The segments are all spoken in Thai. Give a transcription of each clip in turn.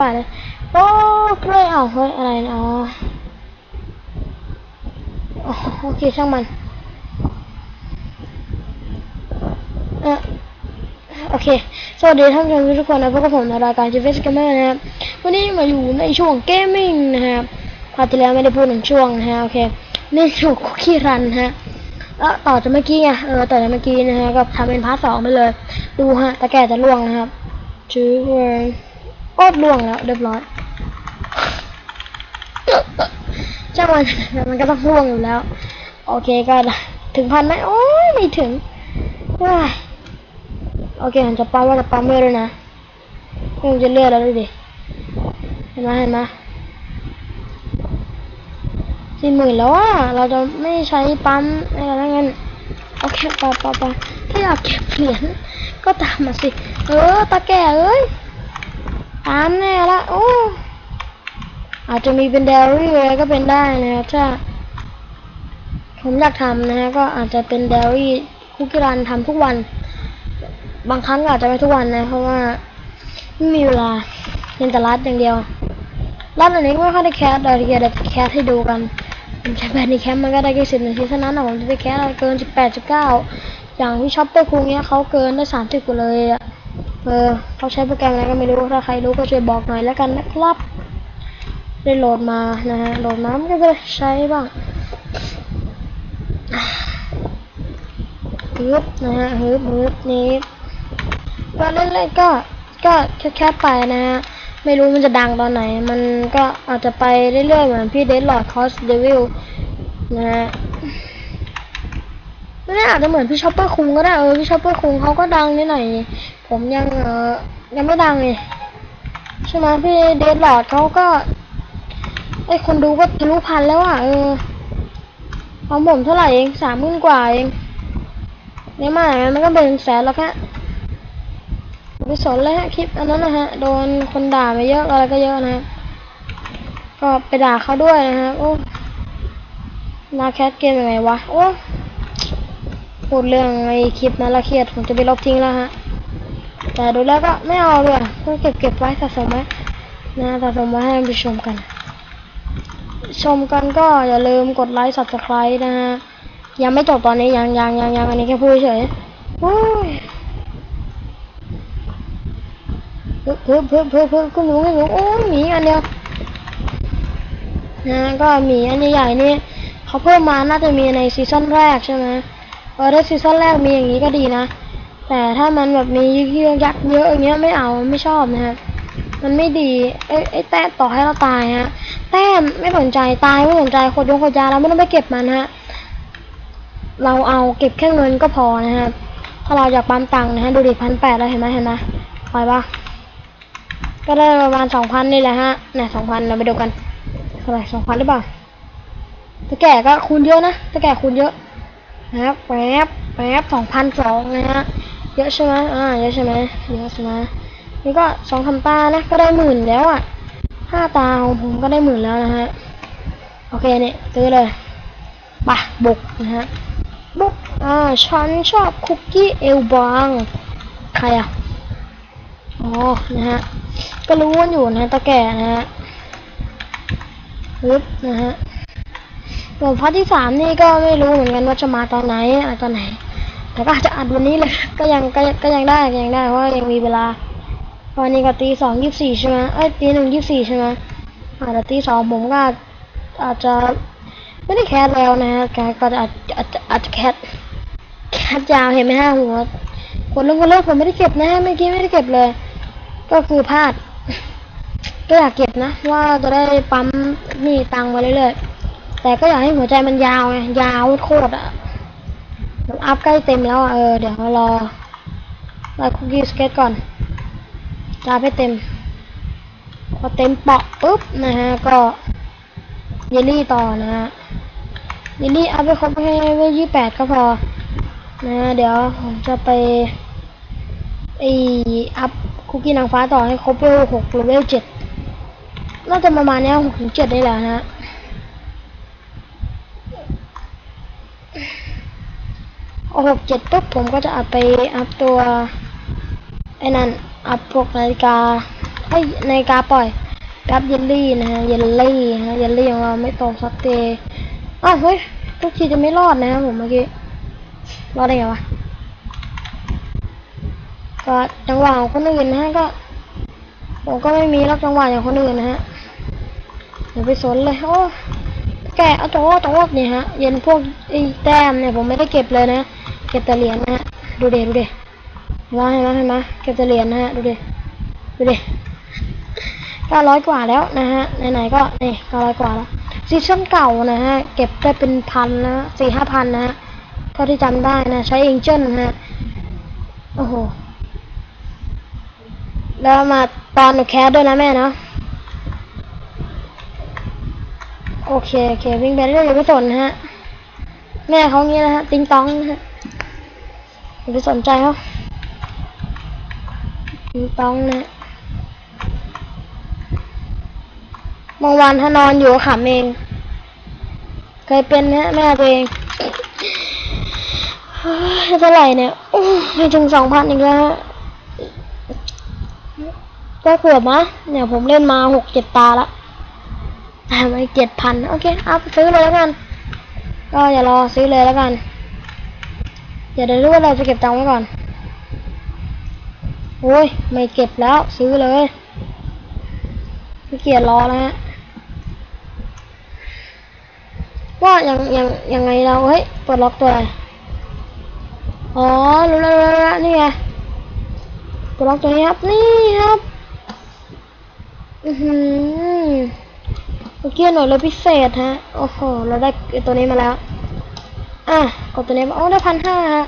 ป่าเลยโอ้กล้วยเอาเฮ้ยอะไรนะอ๋อโอเคช่างมันเออโอเค สวัสดีท่านผู้ชมทุกคนนะพบกับผมในรายการจีเฟสเกมเมอร์นะครับ วันนี้มาอยู่ในช่วงเกมมิ่งนะครับคราวที่แล้วไม่ได้พูดถึงช่วงนะฮะโอเคนี่ช่วงคุกกี้รันฮะแล้วต่อจากเมื่อกี้ไงเออต่อจากเมื่อกี้นะฮะก็ทำเป็นพาร์ทสองไปเลย ดูฮะตะแก่จะล่วงนะครับชื่อเวร โอ๊ตล่วงแล้วเรียบร้อยจ้างมันมันก็ต้องล่วงอยู่แล้ว โอเคก็ถึงพันไหมโอ้ยไม่ถึงว้าโอเคผมจะปั๊มว่าจะปั๊มเมื่อด้วยนะคงจะเลือดแล้วดูดิเห็นไหมเห็นไหมสี่หมื่นแล้วอะเราจะไม่ใช้ปั๊มอะไรแล้วงั้นโอเคปอปอปอถ้าอยากเก็บเหรียญก็ตามมาสิ เออตาแก่เอ้ย ตามแน่ละโอ้อาจจะมีเป็นเดลี่อะไรก็เป็นได้นะครับถ้า ผมอยากทำนะฮะก็อาจจะเป็นเดลี่คุกกี้รันทำทุกวัน บางครั้งก็อาจจะไม่ทุกวันนะเพราะว่าไม่มีเวลาเรียนแต่รัดอย่างเดียวรัดอันนี้ไม่ค่อยได้แคสเลยเดี๋ยวจะแคสให้ดูกันผมใช้แบนในแคมมันก็ได้แค่สิบนาทีเท่านั้นนะผมจะไปแคสเกินสิบแปดสิบเก้าอย่างที่ช็อปเปอร์คูเนี้ยเขาเกินได้สามสิบกว่าเลยอะ เออเขาใช้โปรแกรมอะไรก็ไม่รู้ ถ้าใครรู้ก็ช่วยบอกหน่อยแล้วกันนะครับ ได้โหลดมานะฮะ โหลดมามันก็จะใช้บ้างฮึบนะฮะฮึบฮึบนี้ก็เล่นๆก็ ก็แค่ๆไปนะฮะ ไม่รู้มันจะดังตอนไหน มันก็อาจจะไปเรื่อยๆเหมือนพี่เดดหลอดคอสเดวิลนะฮะไม่อาจจะเหมือนพี่ชอปเปอร์คุงก็ได้เออพี่ชอปเปอร์คุงเขาก็ดังนิดหน่อย ผมยังเออยังไม่ดังเลยใช่ไหมพี่เดดหลอดเขาก็ไอคนดูก็ทะลุพันแล้วอะเออของผมเท่าไหร่เองสามหมื่นกว่าเองเนี่ยมาอย่างนั้นมันก็เป็นแสนแล้วแค่ไม่สนเลยฮะคลิปอันนั้นนะฮะโดนคนด่าไปเยอะอะไรก็เยอะนะก็ไปด่าเขาด้วยนะฮะโอ้มาแคสเกมยังไงวะโอ้พูดเรื่องไอคลิปนั้นละเครียดผมจะไปลบทิ้งแล้วฮะ แต่ดูแล้วก็ไม่เอาเลยก็เก็บเก็บไว้สะสมไว้นะสะสมไว้ให้ไปชมกัน ชมกันก็อย่าลืมกดไลค์ subscribe นะฮะยังไม่จบตอนนี้ยังยังยังยังอันนี้แค่พูดเฉยโอ้ยเพิ่มเพิ่มเพิ่มเพิ่มเพิ่มขึ้นหนูขึ้นหนูโอ้ยหมีอันเดียวนะก็หมีอันใหญ่ๆนี่เขาเพิ่มมาน่าจะมีในซีซั่นแรกใช่ไหมเออถ้าซีซั่นแรกมีอย่างนี้ก็ดีนะ แต่ถ้ามันแบบมีเยื่อยักเยอะอย่างเงี้ยไม่เอาไม่ชอบนะครับมันไม่ดีไอ้ไอ้แต้มต่อให้เราตายฮะ แต้มไม่สนใจตายไม่สนใจโคดยงโคดยาเราไม่ต้องไปเก็บมันฮะ เราเอาเก็บแค่เงินก็พอนะฮะถ้าเราอยากปั๊มตังค์นะฮะดูดิพันแปดแล้วเห็นไหมเห็นไหมปล่อยปะก็ได้ประมาณสองพันนี่แหละฮะเนี่ยสองพันเราไปดูกันเท่าไหร่สองพันหรือเปล่าตะแก่ก็คูณเยอะนะตะแก่คูณเยอะนะครับแป๊บแป๊บสองพันสองนะฮะ เยอะใช่ไหมอ่าเยอะใช่ไหมเยอะใช่ไหมนี่ก็สองทำตานะก็ได้หมื่นแล้วอะห้าตาของผมก็ได้หมื่นแล้วนะฮะโอเคเนี่ยซื้อเลยไปบุกนะฮะบุกอ่าฉันชอบคุกกี้เอลบางใครอะอ๋อนะฮะก็รู้ว่าอยู่นะตะแก่นะฮะปึ๊บนะฮะส่วนพาร์ทที่สามนี่ก็ไม่รู้เหมือนกันว่าจะมาตอนไหนอะไรตอนไหน แต่ก็อาจจะอัดวันนี้เลยก็ยังก็ก็ยังได้ยังได้เพราะยังมีเวลาวันนี้ก็ตีสองยี่สิบสี่ใช่ไหมเอ้ยตีหนึ่งยี่สิบสี่ใช่ไหมอาจจะตีสองผมก็อาจจะไม่ได้แคสแล้วนะฮะแคสก็อาจอาจจะอาจจะแคสแคสยาวเห็นไหมฮะหัวคนลงคนเลิกผมไม่ได้เก็บนะฮะเมื่อกี้ไม่ได้เก็บเลย ก็คือพลาดก็อยากเก็บนะ ว่าจะได้ปั๊มนี่ตังค์มาเรื่อยๆแต่ก็อยากให้หัวใจมันยาวไงยาวโคตรอะ อัพใกล้เต็มแล้วเออเดี๋ยวรอรอคุกกี้สเก็ตก่อนจะให้เต็ม พอเต็มเปาะปุ๊บนะฮะก็เยลลี่ต่อนะฮะเยลลี่อัพไปครบให้เวลยี่แปดก็พอนะเดี๋ยวผมจะไปไออัพคุกกี้นางฟ้าต่อให้ครบเวลหกหรือเวลเจ็ดน่าจะประมาณนี้หกถึงเจ็ดได้แหละนะฮะ หกเจ็ดปุ๊บผมก็จะอัพไปอัพตัวไอ้นั่นอัพพวกนาฬิกาเอ้นาฬิกาปล่อยกราฟเยลลี่นะฮะเยลลี่นะฮะเยลลี่ของเราไม่ตรงสเตย์อ้าวเฮ้ยทุกทีจะไม่รอดนะครับผมเมื่อกี้รอดได้ไงวะก็จังหวะของคนอื่นนะฮะก็ผมก็ไม่มีรับจังหวะอย่างคนอื่นนะฮะอย่าไปสนเลยโอ้แกเอาโจ๊กโจ๊กนี่ฮะเย็นพวกไอ้แต้มเนี่ยผมไม่ได้เก็บเลยนะ เก็บแต่เหรียญนะฮะ ดูเดดูเดเห็นไหมเห็นไหมเห็นไหมเก็บแต่เหรียญนะฮะ ดูเดดูเดเก้าร้อยกว่าแล้วนะฮะ ไหนๆก็นี่เก้าร้อยกว่าแล้วซีซั่นเก่านะฮะ เก็บได้เป็นพันนะสี่ห้าพันนะฮะเท่าที่จำได้นะ ใช้เองเจนนะฮะ โอ้โห แล้วมาตอนหนูแคสด้วยนะแม่เนาะโอเคโอเควิ่งไปเรื่อยๆอย่สนนะฮะ แม่เขางี้นะฮะ ติงตองนะฮะ อย่าไปสนใจเขาติงตองเนะฮะบางวันถ้านอนอยู่ขำเอง เคยเป็นนะฮะแม่ตัวเองเท่าไหร่เนี่ยอู้ไม่ถึงสองพันอีกแล้วก็เกือบนะเนี่ยผมเล่นมาหกเจ็ดตาละแต่ไปเจ็ดพันโอเค เอาไปซื้อเลยแล้วกัน ก็อย่ารอซื้อเลยแล้วกัน อย่าเดี๋ยวรู้ว่าเราจะเก็บตังค์ไว้ก่อน โอ้ย ไม่เก็บแล้วซื้อเลยไม่เกียจรอแล้วฮะว่ายังยังยังไงเราเฮ้ยปลดล็อกตัวอะไรอ๋อรู้แล้วรู้แล้วนี่ไงปลดล็อกตัวนี้ครับนี่ครับอือหือเมื่อกี้หน่อยเลยพิเศษฮะโอ้โหเราได้ตัวนี้มาแล้ว อะกดตัวนี้มาโอ้ได้พันห้าฮะ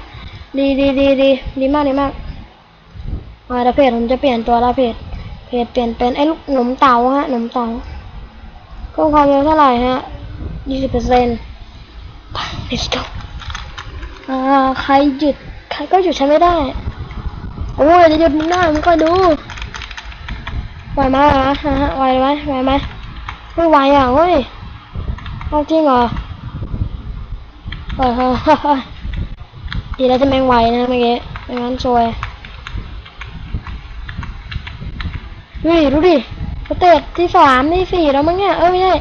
ดีดีดีดีดีมากดีมากอ่าดี๋ยวเพจผมจะเปลี่ยนตัวละเพจเพจเปลี่ยนเป็นไอ้ลูกหนมเต๋าฮะหนมเต๋าก็ความเร็วเท่าไหร่ฮะยี่สิบเปอร์เซ็นต์ let's go อ่าใครหยุดใครก็หยุดฉันไม่ได้โอ้ยจะหยุดมึงได้มึงก็ดูไหวไหมฮะไหวไหมไหวไหมไม่ไหวอะเฮ้ยเอาจริงเหรอเฮ้ยเฮ้ยเฮ้ยเฮ้ย ดีแล้วจะแม่งไวนะเมื่อกี้ไม่งั้นซวยดูดิดูดิสเตจที่สามที่สี่แล้วมั้งเนี่ยเออไม่ใช่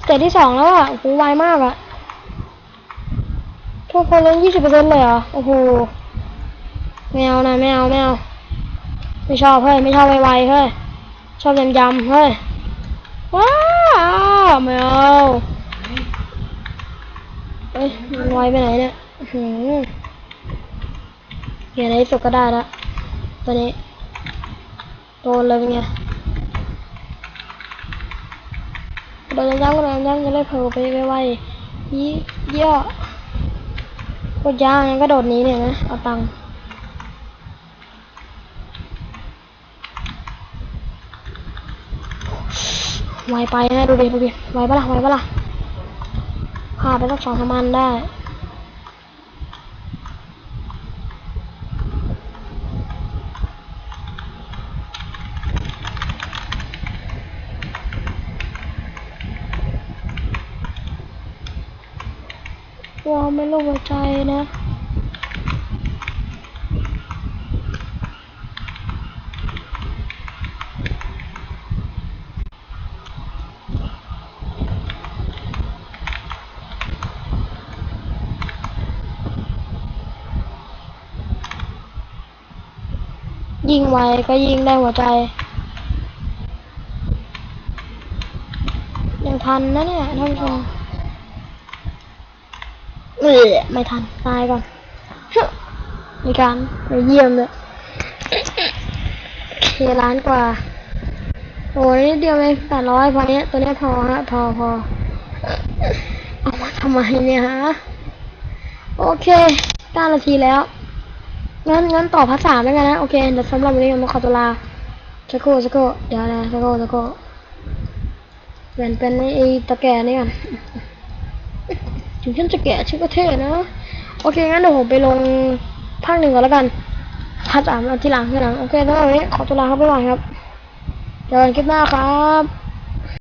สเตจที่สองแล้วอะโอ้โหไวมากอะทุกคนเลยยี่สิบเปอร์เซ็นต์เลยเหรอโอ้โหไม่เอานะไม่เอาไม่เอาไม่ชอบเฮ้ยไม่ชอบไวๆเฮ้ยชอบยำๆเฮ้ยว้าวไม่เอา เอ้ยมันไวไปไหนเนี่ยอื้อหือเปลี่ยนในที่สุดก็ได้ละตัวนี้โดนเลยเป็นไงโดนยำๆก็โดนยำๆจะได้เผลอไปไวๆยี่เย่อกดย่างงั้นก็โดดนี้เนี่ยนะ เอาตังค์ไวไปนะดูดิดูดิไวปะล่ะไวปะล่ะ พาไปสักสองสามอันได้ว้าวไม่ลงหัวใจนะ ยิงไวก็ยิงได้หัวใจยังทันนะเนี่ยท่านผู้ชมเออไม่ทันตายก่อนมีการไปเยี่ยมเลยเคล้านกว่า โอ้ยนิดเดียวเองแปดร้อยพอเนี้ยตัวเนี้ยพอฮะพอพอเอามาทำไมเนี่ยฮะ โอเคเก้านาทีแล้ว งั้นงั้นต่อภาษามแล้วกันนะ โอเคเดี๋ยวสำหรับวันนี้ผมขอตัวลาสักครู่สักครู่เดี๋ยวนะสักครู่สักครู่เปลี่ยนเป็นไอ้ตะแกรงนี่ก่อนถึงฉันจะแกะชื่อก็เท่นะ โอเคงั้นเดี๋ยวผมไปลงภาคหนึ่งก่อนแล้วกันภาคสามเอาที่หลังทีหลังโอเคสำหรับวันนี้ขอตัวลาครับบ๊ายบายครับเจอกันคลิปหน้าครับ